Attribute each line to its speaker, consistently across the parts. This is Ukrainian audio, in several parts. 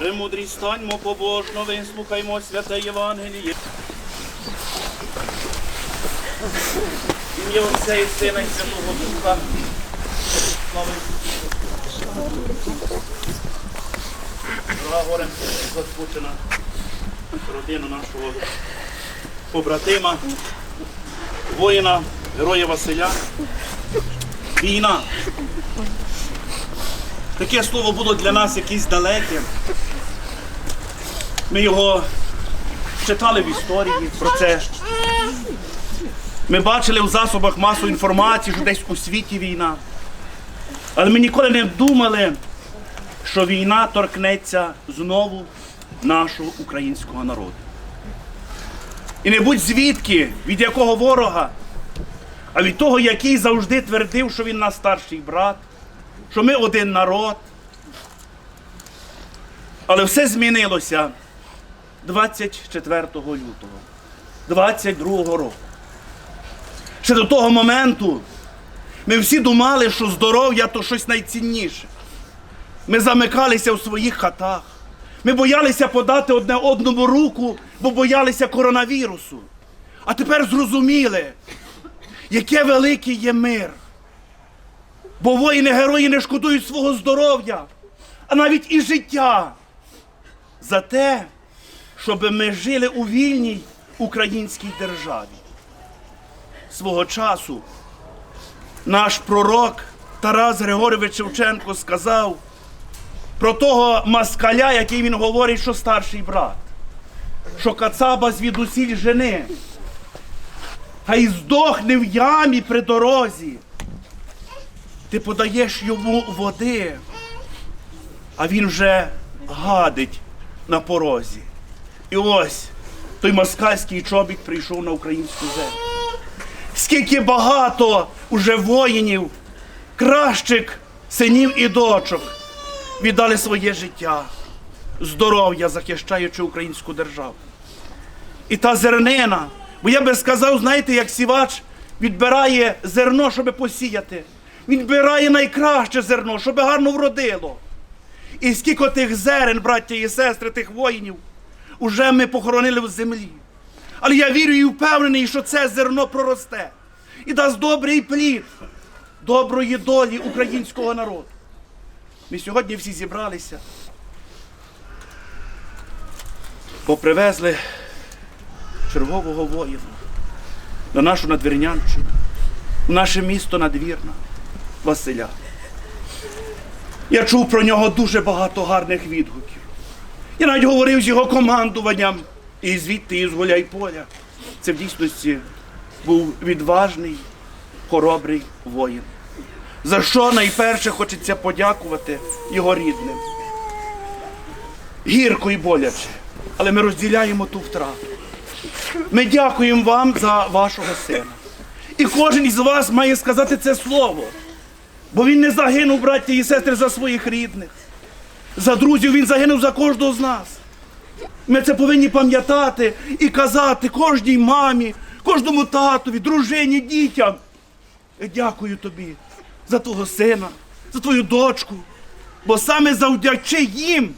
Speaker 1: Премудрі станьмо побожно, вислухаймо святе Євангеліє. Ім'я Отця і Сина і Святого Духа. Слава. Дорога горем заскучена родину нашого побратима, воїна, героя Василя. Війна. Таке слово було для нас якесь далеке. Ми його читали в історії про це. Ми бачили в засобах масової інформації, що десь у світі війна. Але ми ніколи не думали, що війна торкнеться знову нашого українського народу. І не будь звідки, від якого ворога, а від того, який завжди твердив, що він наш старший брат, що ми один народ. Але все змінилося 24 лютого 22 року. Ще до того моменту ми всі думали, що здоров'я то щось найцінніше. Ми замикалися в своїх хатах. Ми боялися подати одне одному руку, бо боялися коронавірусу. А тепер зрозуміли, яке великий є мир. Бо воїни-герої не шкодують свого здоров'я, а навіть і життя за те, щоб ми жили у вільній українській державі. Свого часу наш пророк Тарас Григорович Шевченко сказав про того москаля, який він говорить, що старший брат, що кацаба звідусіль жени, хай здохне в ямі при дорозі. Ти подаєш йому води, а він вже гадить на порозі. І ось той москальський чобік прийшов на українську землю. Скільки багато уже воїнів, кращих синів і дочок віддали своє життя, здоров'я захищаючи українську державу. І та зернина, бо я би сказав, знаєте, як сівач відбирає зерно, щоб посіяти. Відбирає найкраще зерно, щоб гарно вродило. І скільки тих зерен, браття і сестри, тих воїнів, уже ми похоронили в землі. Але я вірю і впевнений, що це зерно проросте і дасть добрий плід доброї долі українського народу. Ми сьогодні всі зібралися, попривезли чергового воїна на нашу надвірнянщину, в наше місто надвірна Василя. Я чув про нього дуже багато гарних відгуків. Я навіть говорив з його командуванням і звідти, і з Гуляйполя. Це в дійсності був відважний, хоробрий воїн. За що найперше хочеться подякувати його рідним. Гірко і боляче, але ми розділяємо ту втрату. Ми дякуємо вам за вашого сина. І кожен із вас має сказати це слово. Бо він не загинув, браття і сестри, за своїх рідних. За друзів він загинув за кожного з нас. Ми це повинні пам'ятати і казати кожній мамі, кожному татові, дружині, дітям. Дякую тобі за твого сина, за твою дочку. Бо саме завдячи їм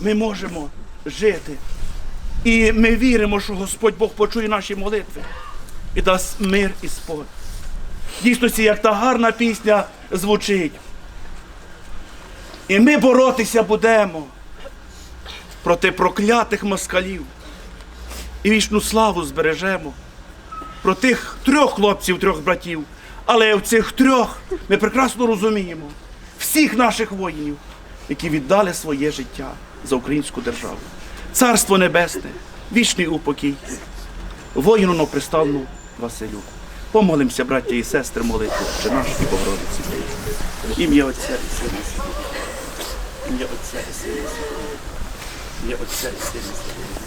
Speaker 1: ми можемо жити. І ми віримо, що Господь Бог почує наші молитви і дасть мир і спокій. Дійсності, як та гарна пісня звучить. І ми боротися будемо проти проклятих москалів. І вічну славу збережемо про тих трьох хлопців, трьох братів. Але в цих трьох ми прекрасно розуміємо всіх наших воїнів, які віддали своє життя за українську державу. Царство Небесне, вічний упокій, воїну новоприставну Василю. Помолимося, браття і сестри, молитву, чи наші Богородиці. Ім'я Отця і Сина. І. Ім'я Отця і Сина. і. Ім'я Отця і Сина. і.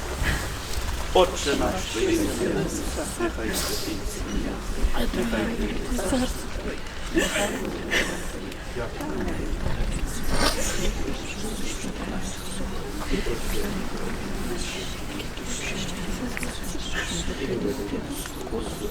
Speaker 1: Отче наш, що єси на небесах, нехай святиться ім'я. Нехай прийде царство Твоє. Нехай буде воля Твоя.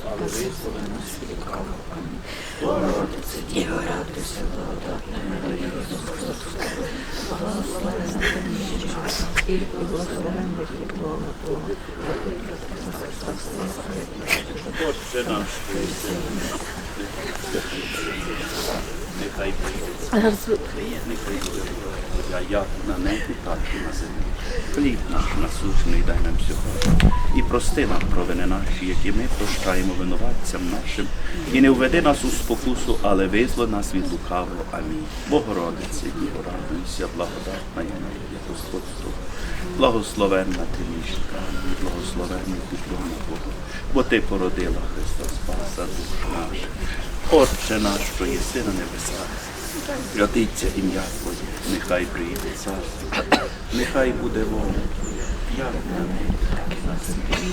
Speaker 1: Отче наш, що єси на небі, нехай прийде царство Твоє, нехай буде воля Твоя, як на небі, так і на землі. Хліб наш насущний дай нам сьогодні. І прости нам провини наші, які ми прощаємо винуватцям нашим. І не введи нас у спокусу, але визволи нас від лукавого. Амінь. Богородице, Діво, радуйся, благодатна є Марія, Господь тобою. Благословенна ти і благословенна підлона Бога, бо ти породила Христа Спаса душ наш. Отче наш, що єси на небесах, святиться ім'я Твоє, нехай прийде царство, нехай буде воля Твоя, як на небі, так і на землі.